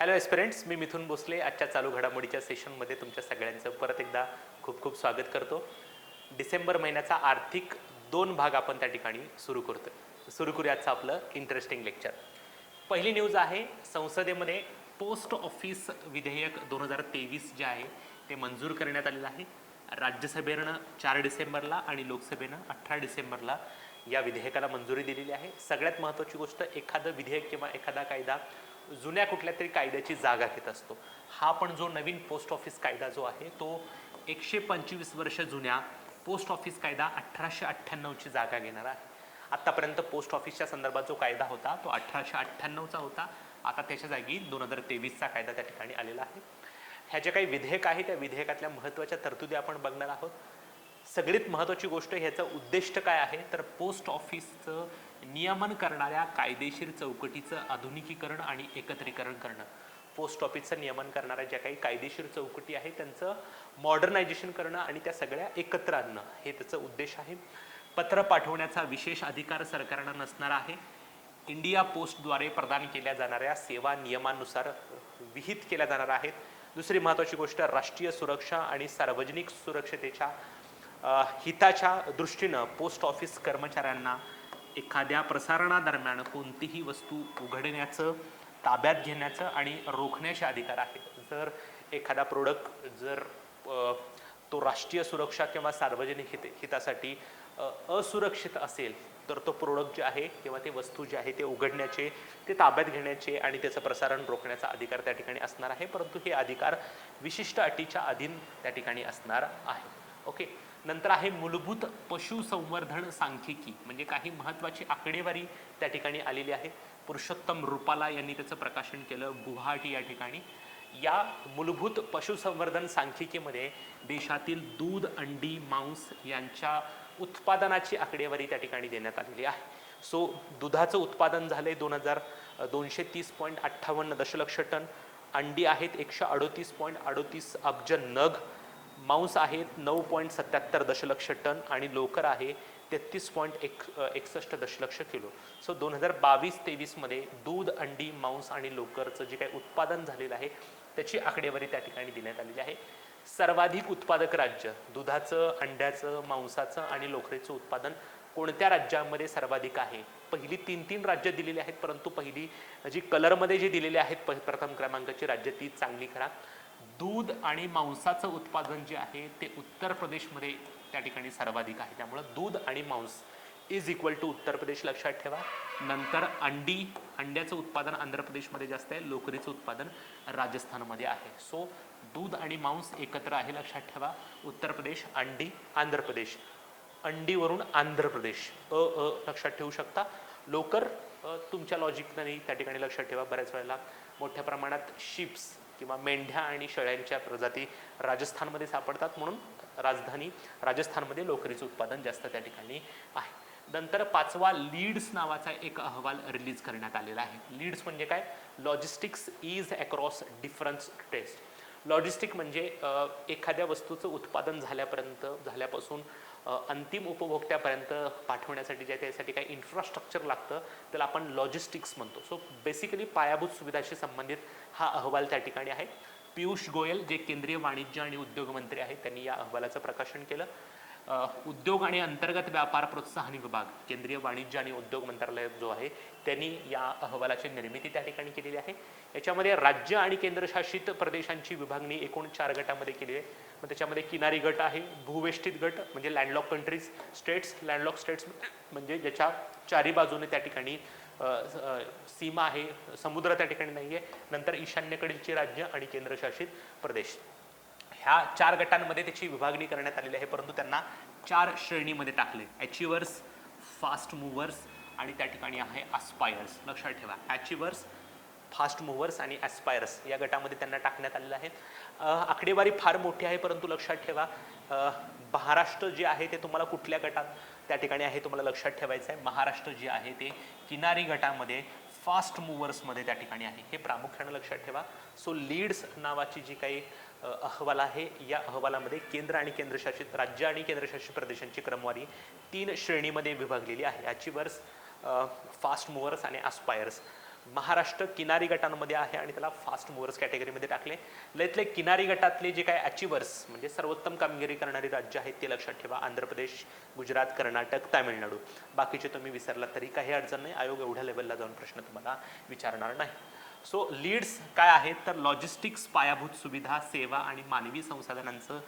Hello एस्पिरंट्स मी मिथुन भोसले. आजच्या चालू घडामोडीच्या सेशनमध्ये तुमच्या सगळ्यांचं परत एकदा खूप खूप स्वागत करतो. डिसेंबर महिन्याचा आर्थिक दोन भाग आपण त्या ठिकाणी सुरू करतो. सुरू करूयाचं आपलं इंटरेस्टिंग लेक्चर पहिली न्यूज आहे संसदेमध्ये पोस्ट ऑफिस विधेयक दोन हजार तेवीस जे आहे ते मंजूर करण्यात आलेलं आहे. राज्यसभेनं चार डिसेंबरला आणि लोकसभेनं अठरा डिसेंबरला या विधेयकाला मंजुरी दिलेली आहे. सगळ्यात महत्त्वाची गोष्ट एखादं विधेयक किंवा एखादा कायदा जुन्या कुठल्या तरी कायद्याची जागा घेत असतो. हा पण जो नवीन पोस्ट ऑफिस कायदा जो आहे तो एकशे पंचवीस वर्ष जुन्या पोस्ट ऑफिस कायदा अठराशे अठ्ठ्याण्णवची जागा घेणार आहे. आत्तापर्यंत पोस्ट ऑफिसच्या संदर्भात जो कायदा होता तो अठराशे अठ्ठ्याण्णवचा होता. आता त्याच्या जागी दोन हजार तेवीसचा कायदा त्या ठिकाणी आलेला आहे. ह्या जे काही विधेयक आहे त्या विधेयकातल्या महत्त्वाच्या तरतुदी आपण बघणार आहोत. सगळीत महत्त्वाची गोष्ट ह्याचं उद्दिष्ट काय आहे? तर पोस्ट ऑफिसचं नियमन करणाऱ्या कायदेशीर चौकटीचं आधुनिकीकरण आणि एकत्रीकरण करणं. पोस्ट ऑफिसचं नियमन करणाऱ्या ज्या काही कायदेशीर चौकटी आहे त्यांचं मॉडर्नायझेशन करणं आणि त्या सगळ्या एकत्र आणणं हे त्याचं उद्देश आहे. पत्र पाठवण्याचा विशेष अधिकार सरकारनं नसणार आहे. इंडिया पोस्टद्वारे प्रदान केल्या जाणाऱ्या सेवा नियमानुसार विहित केल्या जाणार आहेत. दुसरी महत्त्वाची गोष्ट राष्ट्रीय सुरक्षा आणि सार्वजनिक सुरक्षतेच्या हिताच्या दृष्टीनं पोस्ट ऑफिस कर्मचाऱ्यांना एखाद्या प्रसारणादरम्यान कोणतीही वस्तू उघडण्याचं ताब्यात घेण्याचं आणि रोखण्याचे अधिकार आहेत जर एखादा प्रोडक्ट जर तो राष्ट्रीय सुरक्षा किंवा सार्वजनिक हित हितासाठी असुरक्षित असेल तर तो प्रोडक्ट जे आहे किंवा ते वस्तू जे आहे ते उघडण्याचे ते ताब्यात घेण्याचे आणि त्याचं प्रसारण रोखण्याचा अधिकार त्या ठिकाणी असणार आहे. परंतु हे अधिकार विशिष्ट अटीच्या अधीन त्या ठिकाणी असणार आहे. ओके? नंतर आहे मूलभूत पशुसंवर्धन सांख्यिकी म्हणजे काही महत्त्वाची आकडेवारी त्या ठिकाणी आलेली आहे. पुरुषोत्तम रुपाला यांनी त्याचं प्रकाशन केलं गुवाहाटी या ठिकाणी. या मूलभूत पशुसंवर्धन सांख्यिकीमध्ये देशातील दूध अंडी मांस यांच्या उत्पादनाची आकडेवारी त्या ठिकाणी देण्यात आलेली आहे. सो दुधाचं उत्पादन झालं आहे दोन हजार दोनशे तीस पॉईंट अठ्ठावन्न दशलक्ष टन. अंडी आहेत एकशे अडोतीस पॉईंट अडोतीस अब्ज नग. मांस आहेत नऊ पॉईंट सत्याहत्तर दशलक्ष टन आणि लोकर आहे तेहतीस पॉईंट एक एकसष्ट दशलक्ष किलो. सो दोन हजार बावीस तेवीसमध्ये दूध अंडी मांस आणि लोकरचं जे काही उत्पादन झालेलं आहे त्याची आकडेवारी त्या ठिकाणी देण्यात आलेली आहे. सर्वाधिक उत्पादक राज्य दुधाचं अंड्याचं मांसाचं आणि लोकरीचं उत्पादन कोणत्या राज्यामध्ये सर्वाधिक आहे? पहिली तीन तीन राज्य दिलेली आहेत परंतु पहिली जी कलरमध्ये जे दिलेले आहेत प- प्रथम क्रमांकाची राज्य ती चांगली करा. दूध आणि मांसाचं उत्पादन जे आहे ते उत्तर प्रदेशमध्ये त्या ठिकाणी सर्वाधिक आहे. त्यामुळं दूध आणि मांस is equal to Uttar Pradesh लक्षात ठेवा. नंतर अंडी अंड्याचं उत्पादन आंध्र प्रदेशमध्ये जास्त आहे. लोकरीचं उत्पादन राजस्थानमध्ये आहे. सो दूध आणि मांस एकत्र आहे लक्षात ठेवा. उत्तर प्रदेश अंडी आंध्र प्रदेश. अंडीवरून आंध्र प्रदेश. अ अ लक्षात ठेवू शकता. लोकर तुमच्या लॉजिकने त्या ठिकाणी लक्षात ठेवा. बऱ्याच वेळेला मोठ्या प्रमाणात शिप्स किंवा मेंढ्या आणि शेळ्यांच्या प्रजाती राजस्थानमध्ये सापडतात म्हणून राजधानी राजस्थानमध्ये लोकरीचं उत्पादन जास्त त्या ठिकाणी आहे. नंतर पाचवा लीड्स नावाचा एक अहवाल रिलीज करण्यात आलेला आहे. लीड्स म्हणजे काय? Logistics is across difference test. Logistic म्हणजे एखाद्या वस्तूचं उत्पादन झाल्यापर्यंत झाल्यापासून अंतिम उपभोक्त्यापर्यंत पाठवण्यासाठी जे त्यासाठी काही इन्फ्रास्ट्रक्चर लागतं त्याला आपण लॉजिस्टिक्स म्हणतो. सो बेसिकली पायाभूत सुविधाशी संबंधित हा अहवाल त्या ठिकाणी आहे. पियुष गोयल जे केंद्रीय वाणिज्य आणि उद्योग मंत्री आहेत त्यांनी या अहवालाचं प्रकाशन केलं. उद्योग आणि अंतर्गत व्यापार प्रोत्साहन विभाग केंद्रीय वाणिज्य आणि उद्योग मंत्रालय जो आहे त्यांनी या अहवालाची निर्मिती त्या ठिकाणी केलेली आहे. याच्यामध्ये राज्य आणि केंद्रशासित प्रदेशांची विभागणी एकूण चार गटामध्ये केली आहे. मग त्याच्यामध्ये किनारी गट आहे भूवेष्टित गट म्हणजे landlock countries states landlock states म्हणजे ज्याच्या चारी बाजूने त्या ठिकाणी सीमा आहे. समुद्र त्या ठिकाणी नाही आहे नंतर ईशान्येकडीलची राज्य आणि केंद्रशासित प्रदेश. ह्या चार गटांमध्ये त्याची विभागणी करण्यात आलेली आहे. परंतु त्यांना चार श्रेणीमध्ये टाकले. ॲचिवर्स फास्ट मूव्हर्स आणि त्या ठिकाणी आहे अस्पायर्स लक्षात ठेवा. ॲचिवर्स फास्ट मूव्हर्स आणि ॲस्पायर्स या गटामध्ये त्यांना टाकण्यात आलेलं आहे. आकडेवारी फार मोठी आहे परंतु लक्षात ठेवा. महाराष्ट्र जे आहे ते तुम्हाला कुठल्या गटात त्या ठिकाणी आहे तुम्हाला लक्षात ठेवायचं आहे महाराष्ट्र जे आहे ते किनारी गटामध्ये फास्ट मूवर्समध्ये त्या ठिकाणी आहे. हे प्रामुख्यानं लक्षात ठेवा. सो लीड्स नावाची जी काही अहवाल आहे या अहवालामध्ये केंद्र आणि केंद्रशासित राज्य आणि केंद्रशासित प्रदेशांची क्रमवारी तीन श्रेणीमध्ये विभागलेली आहे. याची वर्स फास्ट मूवर्स आणि आस्पायर्स महाराष्ट्र किनारी गटांमध्ये आहे आणि त्याला फास्ट मुव्हर्स कॅटेगरीमध्ये टाकले. लयतले किनारी गटातले जे काय अचिव्हर्स म्हणजे सर्वोत्तम कामगिरी करणारी राज्य आहेत ते लक्षात ठेवा. आंध्र प्रदेश गुजरात कर्नाटक तामिळनाडू. बाकीचे तुम्ही विसरला तरी काही अडचण नाही. आयोग एवढ्या लेवलला जाऊन प्रश्न तुम्हाला विचारणार नाही. सो लीड्स काय आहेत? तर लॉजिस्टिक्स पायाभूत सुविधा सेवा आणि मानवी संसाधनांचं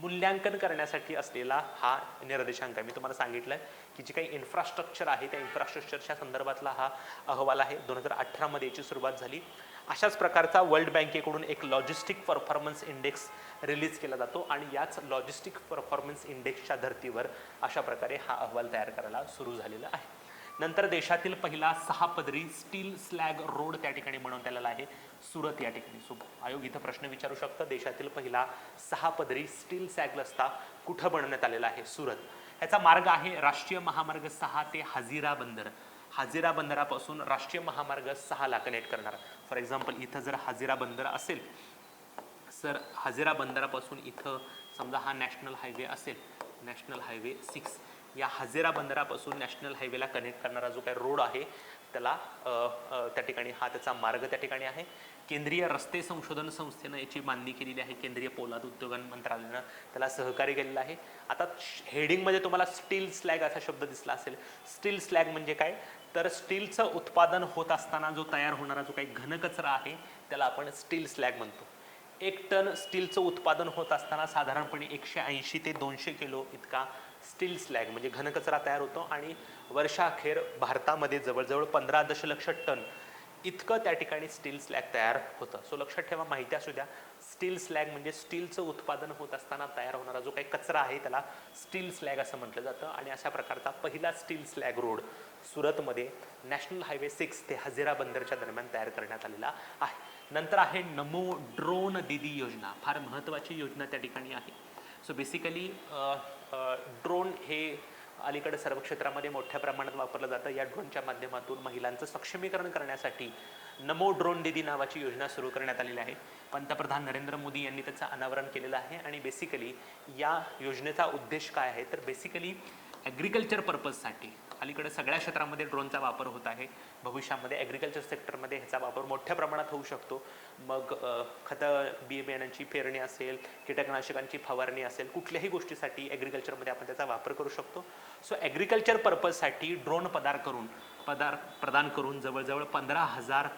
मूल्यांकन करण्यासाठी असलेला हा निर्देशांक आहे. मी तुम्हाला सांगितलं की जे काही इन्फ्रास्ट्रक्चर आहे त्या इन्फ्रास्ट्रक्चरच्या संदर्भातला हा अहवाल आहे. दोन हजार अठरामध्ये याची सुरुवात झाली. अशाच प्रकारचा वर्ल्ड बँकेकडून एक लॉजिस्टिक परफॉर्मन्स इंडेक्स रिलीज केला जातो आणि याच लॉजिस्टिक परफॉर्मन्स इंडेक्सच्या धर्तीवर अशा प्रकारे हा अहवाल तयार करायला सुरू झालेला आहे. नंतर देशातील पहिला सहा पदरी स्टील स्लॅग रोड त्या ठिकाणी बनवण्यात आलेला आहे. सुरत या ठिकाणी. सो आयोग इथं प्रश्न विचारू शकतं. देशातील पहिला सहा पदरी स्टील स्लॅग रस्ता कुठं बनवण्यात आलेला आहे? सुरत. ह्याचा मार्ग आहे राष्ट्रीय महामार्ग सहा ते हजिरा बंदर. हाजिरा बंदरापासून राष्ट्रीय महामार्ग सहाला कनेक्ट करणार. फॉर एक्झाम्पल इथं जर हाजिरा बंदर असेल सर हाजिरा बंदरापासून इथं समजा हा नॅशनल हायवे असेल नॅशनल हायवे सिक्स या हजेरा बंदरापासून नॅशनल हायवेला कनेक्ट करणारा जो काही रोड आहे त्याला त्या ठिकाणी हा त्याचा मार्ग त्या ठिकाणी आहे. केंद्रीय रस्ते संशोधन संस्थेनं याची मांडणी केलेली आहे केंद्रीय पोलाद उद्योगन मंत्रालयानं. त्याला सहकार्य केलेलं आहे. आता हेडिंगमध्ये तुम्हाला स्टील स्लॅग असा शब्द दिसला असेल. स्टील स्लॅग म्हणजे काय? तर स्टीलचं उत्पादन होत असताना जो तयार होणारा जो काही घनकचरा आहे त्याला आपण स्टील स्लॅग म्हणतो. एक टन स्टीलचं उत्पादन होत असताना साधारणपणे एकशे ऐंशी ते दोनशे किलो इतका स्टील स्लॅग म्हणजे घनकचरा तयार होतो आणि वर्षाअखेर भारतामध्ये जवळजवळ पंधरा दशलक्ष टन इतकं त्या ठिकाणी स्टील स्लॅग तयार होतं. सो लक्षात ठेवा माहिती असू द्या स्टील स्लॅग म्हणजे स्टीलचं उत्पादन होत असताना तयार होणारा जो काही कचरा आहे त्याला स्टील स्लॅग असं म्हटलं जातं. आणि अशा प्रकारचा पहिला स्टील स्लॅग रोड सुरतमध्ये नॅशनल हायवे सिक्स ते हजिरा बंदरच्या दरम्यान तयार करण्यात आलेला आहे. नंतर आहे नमो ड्रोन दिदी योजना फार महत्त्वाची योजना त्या ठिकाणी आहे. सो बेसिकली ड्रोन हे अलीकडे सर्व क्षेत्रामध्ये मोठ्या प्रमाणात वापरलं जातं. या ड्रोनच्या माध्यमातून महिलांचं सक्षमीकरण करण्यासाठी नमो ड्रोन दिदी नावाची योजना सुरू करण्यात आलेली आहे. पंतप्रधान नरेंद्र मोदी यांनी त्याचं अनावरण केलेलं आहे आणि बेसिकली या योजनेचा उद्देश काय आहे? तर बेसिकली ॲग्रिकल्चर पर्पजसाठी अलीकडे सगळ्या क्षेत्रामध्ये ड्रोनचा वापर होत आहे. भविष्यामध्ये ॲग्रिकल्चर सेक्टरमध्ये ह्याचा वापर मोठ्या प्रमाणात होऊ शकतो. मग खतं बी बियाण्यांची पेरणी असेल कीटकनाशकांची फवारणी असेल कुठल्याही गोष्टीसाठी ॲग्रिकल्चरमध्ये आपण त्याचा वापर करू शकतो. सो ॲग्रिकल्चर पर्पजसाठी ड्रोन पदार करून पदार प्रदान करून जवळजवळ पंधरा हजार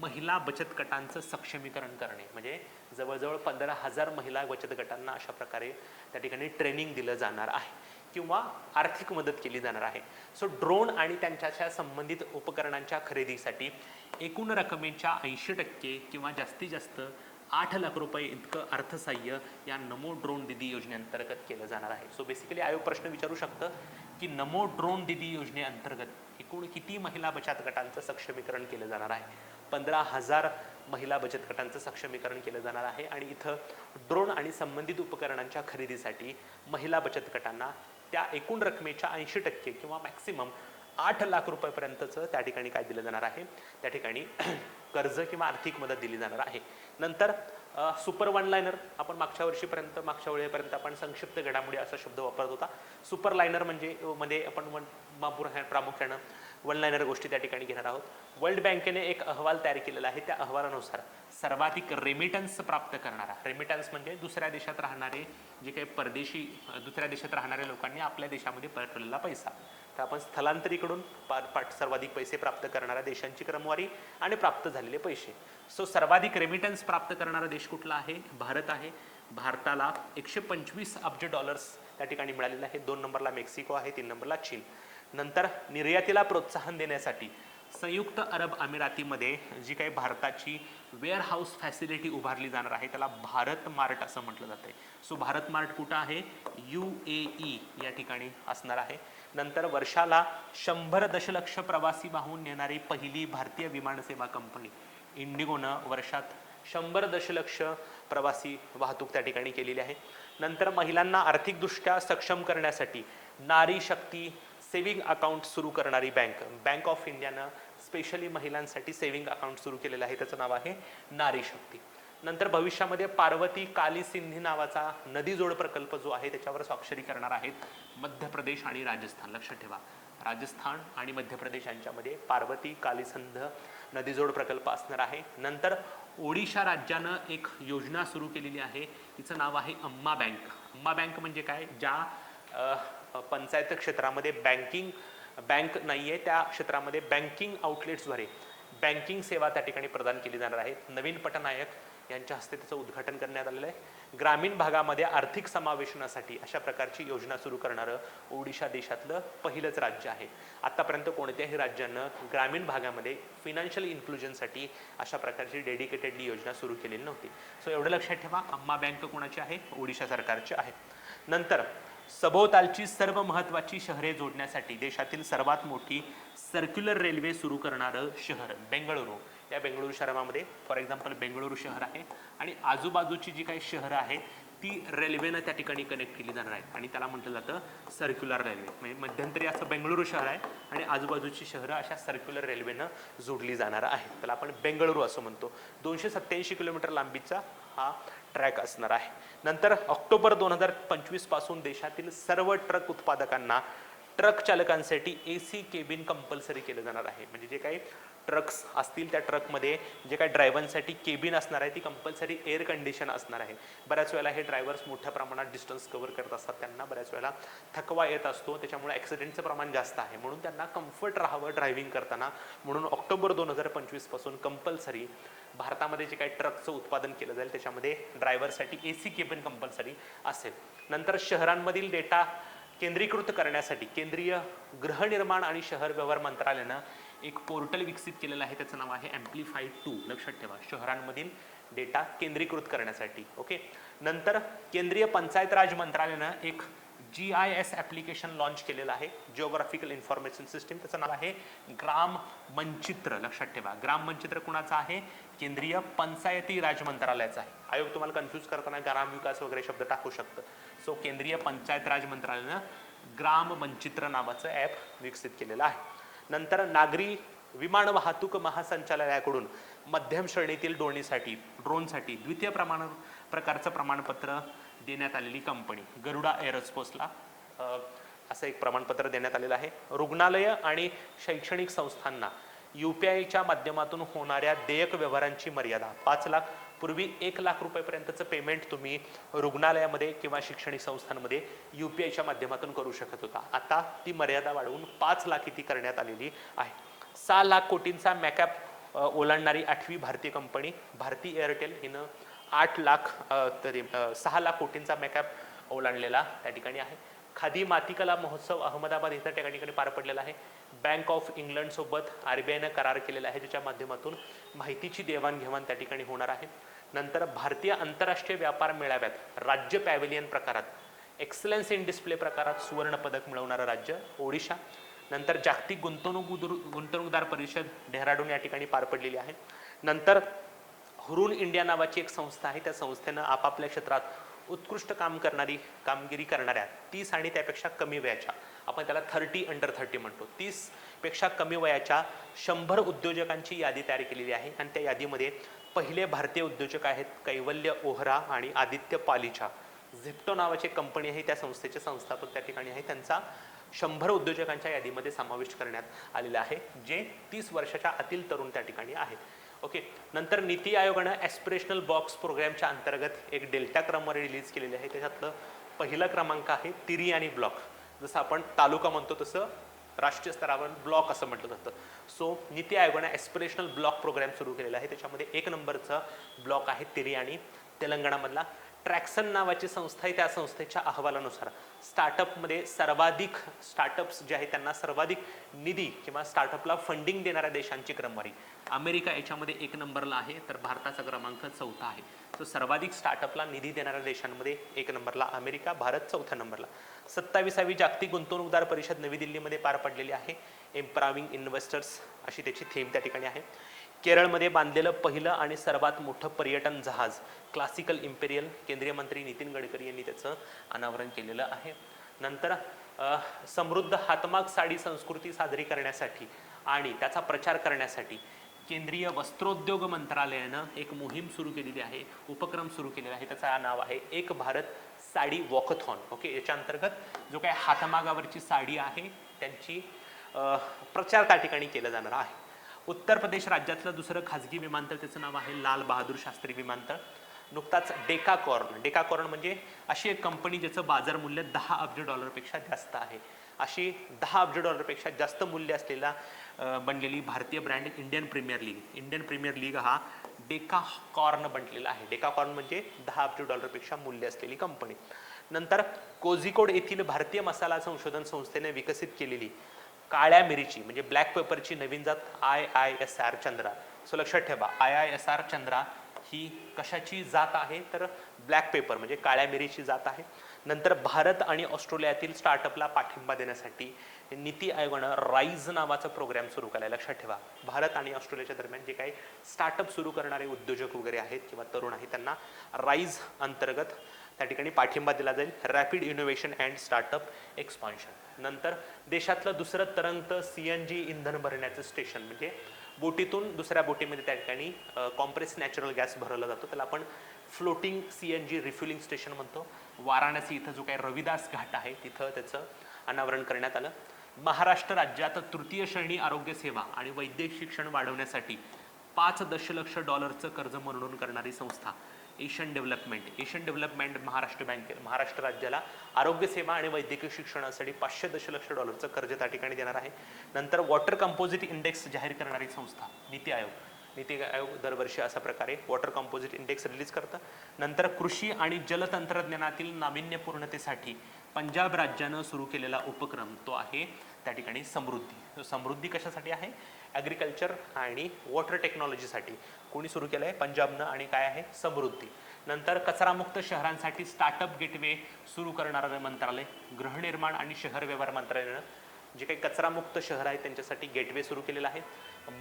महिला बचत गटांचं सक्षमीकरण करणे. म्हणजे जवळजवळ पंधरा हजार महिला बचत गटांना अशा प्रकारे त्या ठिकाणी ट्रेनिंग दिलं जाणार आहे. किंवा आर्थिक मदत केली जाणार आहे. सो ड्रोन आणि त्यांच्याच्या संबंधित उपकरणांच्या खरेदीसाठी एकूण रकमेच्या ऐंशी टक्के किंवा जास्तीत जास्त आठ लाख रुपये इतकं अर्थसहाय्य या नमो ड्रोन दिदी योजनेअंतर्गत केलं जाणार आहे. सो बेसिकली आयोग प्रश्न विचारू शकतं की नमो ड्रोन दिदी योजनेअंतर्गत एकूण किती महिला बचत गटांचं सक्षमीकरण केलं जाणार आहे? पंधरा हजार महिला बचत गटांचं सक्षमीकरण केलं जाणार आहे आणि इथं ड्रोन आणि संबंधित उपकरणांच्या खरेदीसाठी महिला बचत गटांना त्या एकूण रकमेच्या ऐंशी टक्के किंवा मॅक्सिमम आठ लाख रुपयेपर्यंतचं त्या ठिकाणी काय दिलं जाणार आहे? त्या ठिकाणी कर्ज किंवा आर्थिक मदत दिली जाणार आहे. नंतर सुपर वन लायनर आपण मागच्या वर्षीपर्यंत मागच्या वेळेपर्यंत आपण संक्षिप्त घडामोडी असा शब्द वापरत होता. सुपर लायनर म्हणजे मध्ये आपण वन मापूर प्रामुख्यानं वन लायनर गोष्टी त्या ठिकाणी घेणार आहोत. वर्ल्ड बँकेने एक अहवाल तयार केलेला आहे त्या अहवालानुसार सर्वाधिक रेमिटन्स प्राप्त करणारा रेमिटन्स म्हणजे दुसऱ्या देशात राहणारे जे काही परदेशी दुसऱ्या देशात राहणाऱ्या लोकांनी आपल्या देशामध्ये पाठवलेला पैसा. तर आपण स्थलांतरीकडून पा पाठ सर्वाधिक पैसे प्राप्त करणाऱ्या देशांची क्रमवारी आणि प्राप्त झालेले पैसे. सो सर्वाधिक रेमिटन्स प्राप्त करणारा देश कुठला आहे? भारत आहे. भारताला एकशे पंचवीस अब्ज डॉलर्स त्या ठिकाणी मिळालेले आहे दोन नंबरला मेक्सिको आहे तीन नंबरला चीन. नंतर निर्यातीला प्रोत्साहन देण्यासाठी संयुक्त अरब अमिरातीमध्ये जी काही भारताची वेअरहाऊस फॅसिलिटी उभारली जाणार आहे त्याला भारत मार्ट असं म्हटलं जातं सो भारत मार्ट कुठं आहे? यू ए ई या ठिकाणी असणार आहे. नंतर वर्षाला शंभर दशलक्ष प्रवासी वाहून नेणारी पहिली भारतीय विमानसेवा कंपनी इंडिगोनं वर्षात शंभर दशलक्ष प्रवासी वाहतूक त्या ठिकाणी केलेली आहे. नंतर महिलांना आर्थिकदृष्ट्या सक्षम करण्यासाठी नारी शक्ती सेविंग अकाउंट सुरू करणारी बँक. बँक ऑफ इंडियानं स्पेशली महिलांसाठी सेविंग अकाउंट सुरू केलेलं आहे. त्याचं नाव आहे नारी शक्ती. नंतर भविष्यामध्ये पार्वती काली सिंधी नावाचा नदी जोड प्रकल्प जो आहे त्याच्यावर स्वाक्षरी करणार आहेत मध्य प्रदेश आणि राजस्थान. लक्षात ठेवा. राजस्थान आणि मध्य प्रदेश यांच्यामध्ये पार्वती कालीसिंध नदीजोड प्रकल्प असणार आहे. नंतर ओडिशा राज्यानं एक योजना सुरू केलेली आहे. तिचं नाव आहे अम्मा बँक. अम्मा बँक म्हणजे काय? ज्या पंचायत क्षेत्रामध्ये बँकिंग बँक नाही आहे त्या क्षेत्रामध्ये बँकिंग आउटलेट्सद्वारे बँकिंग सेवा त्या ठिकाणी प्रदान केली जाणार आहे. नवीन पटनायक यांच्या हस्ते त्याचं उद्घाटन करण्यात आलेलं आहे. ग्रामीण भागामध्ये आर्थिक समावेशनासाठी अशा प्रकारची योजना सुरू करणारं ओडिशा देशातलं पहिलंच राज्य आहे. आत्तापर्यंत कोणत्याही राज्यानं ग्रामीण भागामध्ये फिनान्शियल इन्क्लुजनसाठी अशा प्रकारची डेडिकेटेडली योजना सुरू केलेली नव्हती. सो एवढं लक्षात ठेवा. अम्मा बँक कोणाची आहे? ओडिशा सरकारची आहे. नंतर सभोवतालची सर्व महत्त्वाची शहरे जोडण्यासाठी देशातील सर्वात मोठी सर्क्युलर रेल्वे सुरू करणारं शहर बेंगळुरू. या बेंगळुरू शहरामध्ये फॉर एक्झाम्पल बेंगळुरू शहर आहे आणि आजूबाजूची जी काही शहरं आहेत ती रेल्वेनं त्या ठिकाणी कनेक्ट केली जाणार आहेत. आणि त्याला म्हटलं जातं सर्क्युलर रेल्वे म्हणजे मध्यंतरी असं बेंगळुरू शहर आहे आणि आजूबाजूची शहरं अशा सर्क्युलर रेल्वेनं जोडली जाणार आहेत. त्याला आपण बेंगळुरू असं म्हणतो. दोनशे सत्याऐंशी किलोमीटर लांबीचा हा ट्रॅक असणार आहे. नंतर ऑक्टोबर दोन हजार पंचवीसपासून देशातील सर्व ट्रक उत्पादकांना ट्रक चालकांसाठी ए सी केबिन कंपल्सरी केलं जाणार आहे. म्हणजे जे काही ट्रक्स असतील त्या ट्रकमध्ये जे काही ड्रायव्हरसाठी केबिन असणार आहे ती कंपल्सरी एअर कंडिशन असणार आहे. बऱ्याच वेळेला हे ड्रायव्हर्स मोठ्या प्रमाणात डिस्टन्स कव्हर करत असतात. त्यांना बऱ्याच वेळेला थकवा येत असतो. त्याच्यामुळे ॲक्सिडेंटचं प्रमाण जास्त आहे. म्हणून त्यांना कम्फर्ट राहावं ड्रायव्हिंग करताना. म्हणून ऑक्टोबर दोन हजार पंचवीसपासून कंपल्सरी भारतामध्ये जे काही ट्रकचं उत्पादन केलं जाईल त्याच्यामध्ये ड्रायव्हरसाठी ए सी केबिन कंपल्सरी असेल. नंतर शहरांमधील डेटा केंद्रीकृत करण्यासाठी केंद्रीय गृहनिर्माण आणि शहर व्यवहार मंत्रालयानं एक पोर्टल विकसित केलेलं आहे त्याचं नाव आहे ॲम्प्लिफाय टू. लक्षात ठेवा शहरांमधील डेटा केंद्रीकृत करण्यासाठी. ओके नंतर केंद्रीय पंचायत राज मंत्रालयानं एक G I S application launch केलेलं आहे जिओग्राफिकल इन्फॉर्मेशन सिस्टीम त्याचं नाव आहे ग्राम मनचित्र लक्षात ठेवा ग्राम मनचित्र कुणाचं आहे? केंद्रीय पंचायती राज मंत्रालयाचं आहे. आयोग तुम्हाला कन्फ्यूज करताना ग्राम विकास वगैरे शब्द टाकू शकतं. सो केंद्रीय पंचायत राज मंत्रालयानं ग्राम मनचित्र नावाचं ॲप विकसित केलेलं आहे. नंतर नागरी विमान वाहतूक महासंचालयाकडून मध्यम श्रेणीतील डोणीसाठी ड्रोनसाठी द्वितीय प्रमाण प्रकारचं प्रमाणपत्र देण्यात आलेली कंपनी गरुडा एरोस्पोसला असं एक प्रमाणपत्र देण्यात आलेलं आहे. रुग्णालय आणि शैक्षणिक संस्थांना यू पी आयच्या माध्यमातून होणाऱ्या देयक व्यवहारांची मर्यादा. पाच लाख पूर्वी एक लाख रुपयेपर्यंतचं पेमेंट तुम्ही रुग्णालयामध्ये किंवा शैक्षणिक संस्थांमध्ये यू पी आयच्या माध्यमातून करू शकत होता. आता ती मर्यादा वाढवून पाच लाख इथे करण्यात आलेली आहे. सहा लाख कोटींचा मॅकॅप ओलांडणारी आठवी भारतीय कंपनी भारती एअरटेल हिनं आठ लाख तरी सहा लाख कोटींचा मेकॅप ओलांडलेला त्या ठिकाणी आहे. खादी मातीकला महोत्सव अहमदाबाद इथं त्या ठिकाणी पार पडलेला आहे. बँक ऑफ इंग्लंडसोबत आर बी आयनं करार केलेला आहे ज्याच्या माध्यमातून माहितीची देवाणघेवाण त्या ठिकाणी होणार आहे. नंतर भारतीय आंतरराष्ट्रीय व्यापार मेळाव्यात राज्य पॅव्हिलियन प्रकारात एक्सलन्स इन डिस्प्ले प्रकारात सुवर्ण पदक मिळवणारं राज्य ओडिशा. नंतर जागतिक गुंतवणूक गुंतवणूकदार परिषद डेहराडून या ठिकाणी पार पडलेली आहे. नंतर हुरून इंडिया नावाची एक संस्था आहे. त्या संस्थेनं आपापल्या क्षेत्रात उत्कृष्ट काम करणारी कामगिरी करणाऱ्या तीस आणि त्यापेक्षा कमी वयाच्या आपण त्याला थर्टी अंडर थर्टी म्हणतो. तीसपेक्षा कमी वयाच्या शंभर उद्योजकांची यादी तयार केलेली आहे. आणि त्या यादीमध्ये पहिले भारतीय उद्योजक आहेत कैवल्य ओहरा आणि आदित्य पालिचा. झिप्टो नावाची कंपनी आहे. त्या संस्थेचे संस्थापक त्या ठिकाणी आहे. त्यांचा शंभर उद्योजकांच्या यादीमध्ये समाविष्ट करण्यात आलेला आहे जे तीस वर्षाच्या आतील तरुण त्या ठिकाणी आहेत. ओके नंतर नीती आयोगानं ॲस्पिरेशनल बॉक्स प्रोग्रॅमच्या अंतर्गत एक डेल्टा क्रमवार रिलीज केलेली आहे. त्याच्यातलं पहिला क्रमांक आहे तिरी आणि ब्लॉक जसं आपण तालुका म्हणतो तसं राष्ट्रीय स्तरावर ब्लॉक असं म्हटलं जातं. सो नीती आयोगानं ॲस्पिरेशनल ब्लॉक प्रोग्राम सुरू केलेला आहे. त्याच्यामध्ये एक नंबरचा ब्लॉक आहे तिरी आणि तेलंगणामधला. ट्रॅक्सन नावाची संस्था आहे त्या संस्थेच्या अहवालानुसार स्टार्टअपमध्ये सर्वाधिक स्टार्टअप्स जे आहेत त्यांना सर्वाधिक निधी किंवा स्टार्टअपला फंडिंग देणाऱ्या देशांची क्रमवारी. अमेरिका याच्यामध्ये एक नंबरला आहे तर भारताचा क्रमांक चौथा आहे. तो सर्वाधिक स्टार्टअपला निधी देणाऱ्या देशांमध्ये एक नंबरला अमेरिका भारत चौथ्या नंबरला. सत्तावीसावी जागतिक गुंतवणूकदार परिषद नवी दिल्लीमध्ये पार पडलेली आहे. एम्प्राविंग इन्व्हेस्टर्स अशी त्याची थीम त्या ठिकाणी आहे. केरळमध्ये बांधलेलं पहिलं आणि सर्वात मोठं पर्यटन जहाज क्लासिकल इम्पेरियल केंद्रीय मंत्री नितीन गडकरी यांनी त्याचं अनावरण केलेलं आहे. नंतर समृद्ध हातमाग साडी संस्कृती साजरी करण्यासाठी आणि त्याचा प्रचार करण्यासाठी केंद्रीय वस्त्रोद्योग मंत्रालयानं एक मोहीम सुरू केलेली आहे उपक्रम सुरू केलेला आहे. त्याचं नाव आहे एक भारत साडी वॉकथॉन. ओके याच्या अंतर्गत जो काही हातमागावरची साडी आहे त्यांची प्रचार त्या ठिकाणी केला जाणार आहे. उत्तर प्रदेश राज्यातलं दुसरं खाजगी विमानतळ त्याचं नाव आहे लाल बहादूर शास्त्री विमानतळ. नुकताच डेकाकॉर्न. डेकाकॉर्न म्हणजे अशी एक कंपनी ज्याचं बाजार मूल्य दहा अब्ज डॉलरपेक्षा जास्त आहे. अशी दहा अब्ज डॉलरपेक्षा जास्त मूल्य असलेला बनलेली भारतीय brand Indian Premier League. Indian Premier League हा डेका कॉर्न बनलेला आहे. डेका कॉर्न म्हणजे दहा अब्ज डॉलरपेक्षा मूल्य असलेली कंपनी. नंतर कोझिकोड येथील भारतीय मसाला संशोधन संस्थेने विकसित केलेली काळ्या मिरीची म्हणजे ब्लॅक पेपरची नवीन जात I I S R Chandra. So लक्षात ठेवा I I S R Chandra ही कशाची जात आहे? तर ब्लॅक पेपर म्हणजे काळ्या मिरीची जात आहे. नंतर भारत आणि ऑस्ट्रेलियातील स्टार्टअपला पाठिंबा देण्यासाठी नीती आयोगानं राईज नावाचा प्रोग्राम सुरू केला आहे. लक्षात ठेवा भारत आणि ऑस्ट्रेलियाच्या दरम्यान जे काही स्टार्टअप सुरू करणारे उद्योजक वगैरे आहेत किंवा तरुण आहेत त्यांना राईज अंतर्गत त्या ठिकाणी पाठिंबा दिला जाईल. Rapid innovation and startup expansion. नंतर देशातलं दुसरं तरंगत सी एन जी इंधन भरण्याचं स्टेशन म्हणजे बोटीतून दुसऱ्या बोटीमध्ये त्या ठिकाणी कॉम्प्रेस नॅचरल गॅस भरवला जातो. त्याला आपण floating C N G refueling station म्हणतो. वाराणसी इथं जो काही रविदास घाट आहे तिथं त्याचं अनावरण करण्यात आलं. महाराष्ट्र राज्यात तृतीय श्रेणी आरोग्य सेवा आणि वैद्यक शिक्षण वाढवण्यासाठी पाच दशलक्ष डॉलरचं कर्ज मनोनून करणारी संस्था. Asian development Asian development Maharashtra बँके महाराष्ट्र राज्याला आरोग्यसेवा आणि वैद्यकीय शिक्षणासाठी पाचशे दशलक्ष डॉलरचं कर्ज त्या ठिकाणी देणार आहे. नंतर वॉटर कंपोजिट इंडेक्स जाहीर करणारी संस्था नीती आयोग. नीती आयोग दरवर्षी अशा प्रकारे वॉटर कंपोजिट इंडेक्स रिलीज करतं. नंतर कृषी आणि जलतंत्रज्ञानातील नाविन्यपूर्णतेसाठी पंजाब राज्यानं सुरू केलेला उपक्रम तो आहे त्या ठिकाणी समृद्धी. समृद्धी कशासाठी आहे? ॲग्रिकल्चर आणि वॉटर टेक्नॉलॉजीसाठी कोणी सुरू केलं आहे पंजाबनं. आणि काय आहे? समृद्धी. नंतर कचरामुक्त शहरांसाठी स्टार्टअप गेटवे सुरू करणारं मंत्रालय. गृहनिर्माण आणि शहर व्यवहार मंत्रालयानं जे काही कचरामुक्त शहर आहे त्यांच्यासाठी गेटवे सुरू केलेला आहे.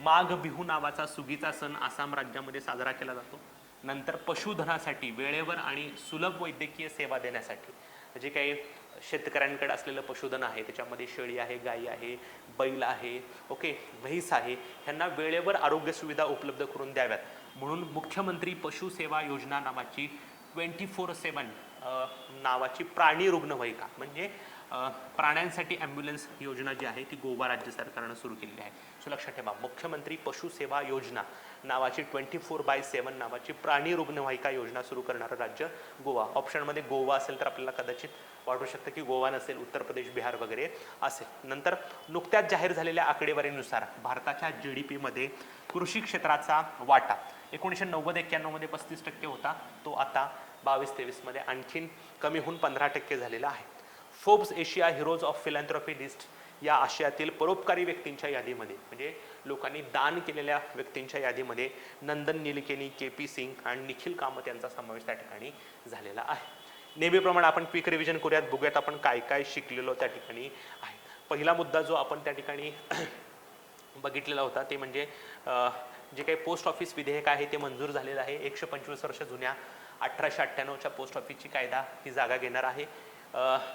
माघ बिहू नावाचा सुगीचा सण आसाम राज्यामध्ये साजरा केला जातो. नंतर पशुधनासाठी वेळेवर आणि सुलभ वैद्यकीय सेवा देण्यासाठी. जे काही शेतकऱ्यांकडे असलेलं पशुधन आहे त्याच्यामध्ये शेळी आहे गाई आहे बैल आहे ओके म्हैस आहे ह्यांना वेळेवर आरोग्य सुविधा उपलब्ध करून द्याव्यात. म्हणून मुख्यमंत्री पशुसेवा योजना नावाची ट्वेंटी फोर सेवन नावाची प्राणी रुग्णवाहिका म्हणजे प्राण्यांसाठी ॲम्ब्युलन्स योजना जी आहे ती गोवा राज्य सरकारनं सुरू केलेली आहे. लक्षात ठेवा. मुख्यमंत्री पशुसेवा योजना नावाची ट्वेंटी फोर बाय सेवन नावाची प्राणी रुग्णवाहिका योजना सुरू करणारं राज्य गोवा. ऑप्शनमध्ये गोवा असेल तर आपल्याला कदाचित वाटू शकतं की गोवा नसेल उत्तर प्रदेश बिहार वगैरे असेल नंतर नुकत्याच जाहीर झालेल्या आकडेवारीनुसार भारताच्या जी डी पीमध्ये कृषी क्षेत्राचा वाटा एकोणीसशे नव्वद एक्क्याण्णवमध्ये पस्तीस टक्के होता. तो आता बावीस तेवीसमध्ये आणखीन कमी होऊन पंधरा टक्के झालेला आहे. Forbes Asia heroes of philanthropy list या आशियातील परोपकारी व्यक्तींच्या यादीमध्ये म्हणजे लोकांनी दान केलेल्या व्यक्तींच्या यादीमध्ये नंदन निलकेनी के पी सिंग आणि निखिल कामत यांचा समावेश त्या ठिकाणी झालेला आहे. नेहमीप्रमाणे आपण पीक रिव्हिजन करूयात बघूयात आपण काय काय शिकलेलो त्या ठिकाणी आहे. पहिला मुद्दा जो आपण त्या ठिकाणी बघितलेला होता ते म्हणजे जे काही पोस्ट ऑफिस विधेयक आहे ते मंजूर झालेलं आहे. एकशे पंचवीस वर्ष जुन्या अठराशे अठ्ठ्याण्णवच्या पोस्ट ऑफिसची कायदा ही जागा घेणार आहे.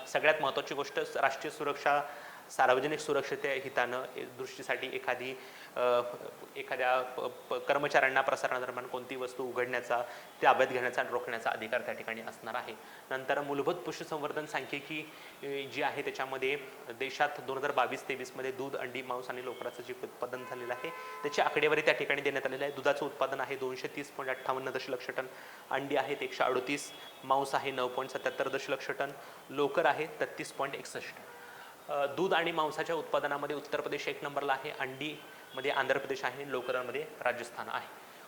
सगळ्यात महत्त्वाची गोष्ट राष्ट्रीय सुरक्षा सार्वजनिक सुरक्षते हितानं दृष्टीसाठी एखादी एखाद्या प- कर्मचाऱ्यांना प्रसारणादरम्यान कोणती वस्तू उघडण्याचा ते घेण्याचा आणि रोखण्याचा अधिकार त्या ठिकाणी असणार आहे. नंतर मूलभूत पशुसंवर्धन सांख्यिकी जी आहे त्याच्यामध्ये देशात दोन हजार बावीस तेवीसमध्ये दूध अंडी मांस आणि लोकराचं जे उत्पादन झालेलं आहे त्याची आकडेवारी त्या ठिकाणी देण्यात आलेली आहे. दुधाचं उत्पादन आहे दोनशे तीस पॉईंट अठ्ठावन्न दशलक्ष टन अंडी आहेत एकशे अडतीस मांस आहे नऊ पॉईंट सत्याहत्तर दशलक्ष टन लोकर आहे तेहतीस पॉईंट एकसष्ट दूध आणि मांसाच्या उत्पादनामध्ये उत्तर प्रदेश एक नंबरला आहे अंडीमध्ये आंध्र प्रदेश आहे लोकरामध्ये राजस्थान आहे.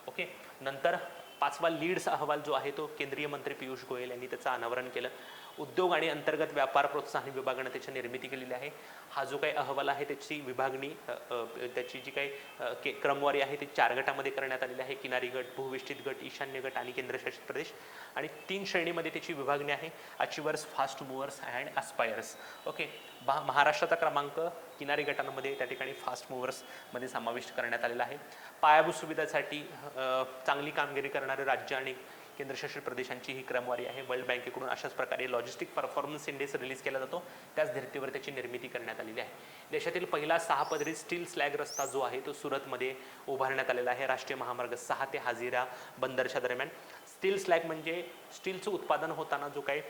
ओके? नंतर पाचवा लीड्स अहवाल जो आहे तो केंद्रीय मंत्री पियुष गोयल यांनी त्याचं अनावरण केलं. उद्योग आणि अंतर्गत व्यापार प्रोत्साहन विभागानं त्याची निर्मिती केलेली आहे. हा जो काही अहवाल आहे त्याची विभागणी त्याची जी काही के क्रमवारी आहे ती चार गटामध्ये करण्यात आलेली आहे. किनारी गट भूविष्ठित गट ईशान्य गट आणि केंद्रशासित प्रदेश. आणि तीन श्रेणीमध्ये त्याची विभागणी आहे. Achievers fast movers and aspirers okay महाराष्ट्राचा क्रमांक किनारी गटांमध्ये त्या ठिकाणी फास्ट मुव्हर्समध्ये समाविष्ट करण्यात आलेला आहे. पायाभूत सुविधासाठी चांगली कामगिरी करणारे राज्य आणि केंद्रशासित प्रदेशांची ही क्रमवारी आहे. वर्ल्ड बँकेकडून अशाच प्रकारे लॉजिस्टिक परफॉर्मन्स इंडेक्स रिलीज केला जातो. त्याच धर्तीवर त्याची निर्मिती करण्यात आलेली आहे. देशातील पहिला सहा पदरी स्टील स्लॅग रस्ता जो आहे तो सुरतमध्ये उभारण्यात आलेला आहे. राष्ट्रीय महामार्ग सहा ते हाजिरा बंदरच्या दरम्यान. स्टील स्लॅग म्हणजे स्टीलचं उत्पादन होताना जो काही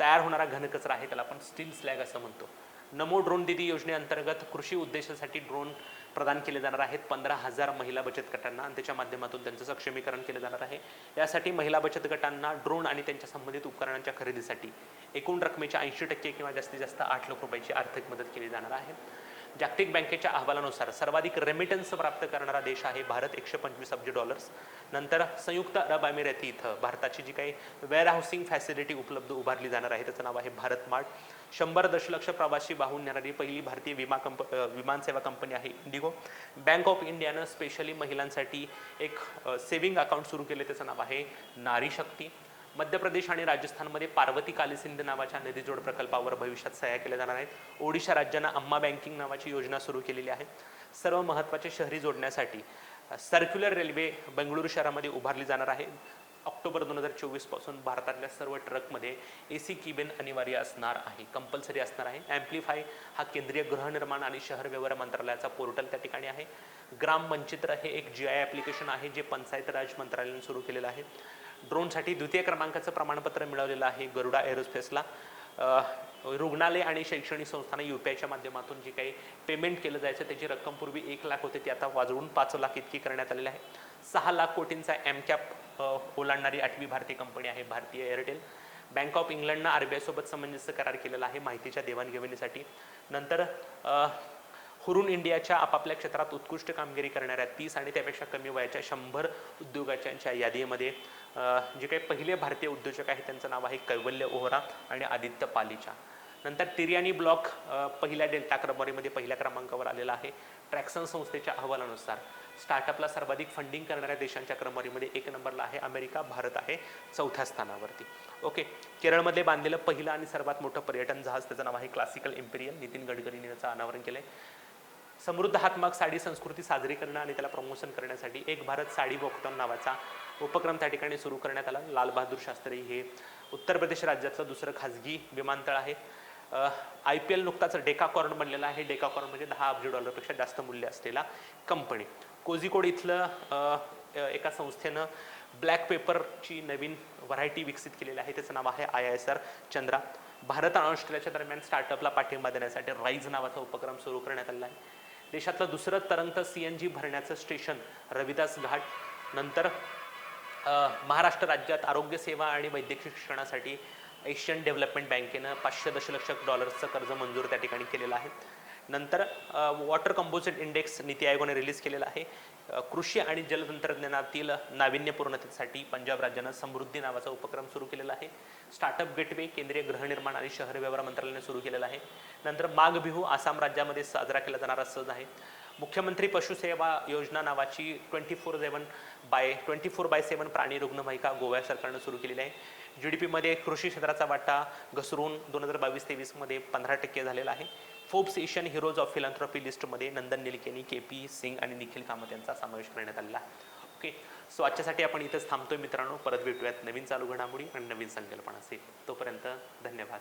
तयार होणारा घनकचरा आहे त्याला आपण स्टील स्लॅग असं म्हणतो. नमो ड्रोन दिदी योजनेअंतर्गत कृषी उद्देशासाठी ड्रोन प्रदान केले जाणार आहेत. पंधरा हजार महिला बचत गटांना आणि त्याच्या माध्यमातून त्यांचं सक्षमीकरण केलं जाणार आहे. यासाठी महिला बचत गटांना ड्रोन आणि त्यांच्या संबंधित उपकरणांच्या खरेदीसाठी एकूण रकमेच्या ऐंशी टक्के किंवा जास्तीत जास्त आठ लाख रुपयाची आर्थिक मदत केली जाणार आहे. जागतिक बँकेच्या अहवालानुसार सर्वाधिक रेमिटन्स प्राप्त करणारा देश आहे भारत एकशे पंचवीस अब्ज डॉलर्स नंतर संयुक्त अरब अमिराती इथं भारताची जी काही वेअरहाऊसिंग फॅसिलिटी उपलब्ध उभारली जाणार आहे त्याचं नाव आहे भारत मार्ट शंभर दशलक्ष प्रवासी वाहून नेणारी पहिली भारतीय विमा कंप विमान विमानसेवा कंपनी आहे इंडिगो. बँक ऑफ इंडियानं स्पेशली महिलांसाठी एक सेव्हिंग अकाउंट सुरू केले त्याचं नाव आहे नारी शक्ती. मध्य प्रदेश आणि राजस्थानमध्ये पार्वती कालीसिंध नावाच्या नदीजोड प्रकल्पावर भविष्यात सह्या केल्या जाणार आहेत. ओडिशा राज्यानं अम्मा बँकिंग नावाची योजना सुरू केलेली आहे. सर्व महत्त्वाचे शहरी जोडण्यासाठी सर्क्युलर रेल्वे बेंगळुरू शहरामध्ये उभारली जाणार आहे. ऑक्टोबर दोन हजार चोवीसपासून भारतातल्या सर्व ट्रकमध्ये ए सी किबेन अनिवार्य असणार आहे कंपल्सरी असणार आहे. ॲम्प्लिफाय हा केंद्रीय गृहनिर्माण आणि शहर व्यवहार मंत्रालयाचा पोर्टल त्या ठिकाणी आहे. ग्राम मंचित्र हे एक जी आय ॲप्लिकेशन आहे जे पंचायत राज मंत्रालयाने सुरू केलेलं आहे. ड्रोनसाठी द्वितीय क्रमांकाचं प्रमाणपत्र मिळवलेलं आहे गरुडा एरोस्पेसला रुग्णालय आणि शैक्षणिक संस्थांना यू पी आयच्या माध्यमातून जे काही पेमेंट केलं जायचं त्याची रक्कम पूर्वी एक लाख होते ती आता वाजवून पाच लाख इतकी करण्यात आलेली आहे. सहा लाख कोटींचा एम कॅप ओलांडणारी आठवी भारतीय कंपनी आहे भारतीय एअरटेल बँक ऑफ इंग्लंडनं आर बी आयसोबत सामंजस्य करार केलेला आहे माहितीच्या देवाणघेवाणीसाठी. नंतर हुरून इंडियाच्या आपापल्या क्षेत्रात उत्कृष्ट कामगिरी करणाऱ्या तीस आणि त्यापेक्षा कमी वयाच्या शंभर उद्योगाच्या यादीमध्ये जे काही पहिले भारतीय उद्योजक आहेत त्यांचं नाव आहे कैवल्य ओहरा आणि आदित्य पालिचा. नंतर तिर्यानी ब्लॉक पहिल्या डेल्टा क्रमवारीमध्ये पहिल्या क्रमांकावर आलेला आहे. ट्रॅक्सन संस्थेच्या अहवालानुसार स्टार्टअपला सर्वाधिक फंडिंग करणाऱ्या देशांच्या क्रमवारीमध्ये एक नंबरला आहे अमेरिका भारत आहे चौथ्या स्थानावरती. ओके केरळमध्ये बांधलेलं पहिलं आणि सर्वात मोठं पर्यटन जहाज त्याचं नाव आहे क्लासिकल इम्पिरियल नितीन गडकरीने त्याचं अनावरण आहे समृद्ध हातमाग साडी संस्कृती साजरी करणं आणि त्याला प्रमोशन करण्यासाठी एक भारत साडी वॉकथॉन नावाचा उपक्रम त्या ठिकाणी सुरू करण्यात आला. लालबहादूर शास्त्री हे उत्तर प्रदेश राज्यातलं दुसरं खाजगी विमानतळ आहे. आय पी एल नुकताच डेकाकॉर्न बनलेला आहे. डेकाकॉर्न म्हणजे दहा अब्ज डॉलरपेक्षा जास्त मूल्य असलेला कंपनी. कोझिकोड इथलं एका संस्थेनं ब्लॅक पेपरची नवीन व्हरायटी विकसित केलेली आहे. त्याचं नाव आहे I S R. Chandra Bharat आणि ऑस्ट्रेलियाच्या दरम्यान स्टार्टअपला पाठिंबा देण्यासाठी राईज नावाचा उपक्रम सुरू करण्यात आलेला आहे. देशातलं दुसरं तरंगतं सी एन जी भरण्याचं स्टेशन रविदास घाट. नंतर महाराष्ट्र राज्यात आरोग्य सेवा आणि वैद्यकीय शिक्षणासाठी एशियन डेव्हलपमेंट बँकेनं पाचशे दशलक्ष डॉलर्सचं कर्ज मंजूर त्या ठिकाणी केलेलं आहे. नंतर वॉटर कंपोजिट इंडेक्स नीती आयोगाने रिलीज केलेला आहे. कृषी आणि जलतंत्रज्ञानातील नाविन्यपूर्णतेसाठी पंजाब राज्यानं समृद्धी नावाचा उपक्रम सुरू केलेला आहे. स्टार्टअप गेटवे केंद्रीय गृहनिर्माण आणि शहर व्यवहार मंत्रालयाने सुरू केलेला आहे. नंतर माघ बिहू आसाम राज्यामध्ये साजरा केला जाणारा सण आहे. मुख्यमंत्री पशुसेवा योजना नावाची twenty four seven by twenty four by seven प्राणी रुग्णवाहिका गोव्या सरकारनं सुरू केलेली आहे. जी डी पीमध्ये कृषी क्षेत्राचा वाटा घसरून दोन हजार बावीस तेवीसमध्ये पंधरा टक्के झालेला आहे. Forbes Asian heroes of philanthropy लिस्टमध्ये नंदन निलकेनी के पी सिंग आणि निखिल कामत यांचा समावेश करण्यात आलेला ओके सो आजच्यासाठी आपण इथंच थांबतोय मित्रांनो. परत भेटूयात नवीन चालू घडामोडी आणि नवीन संकल्पना. असेल तोपर्यंत धन्यवाद.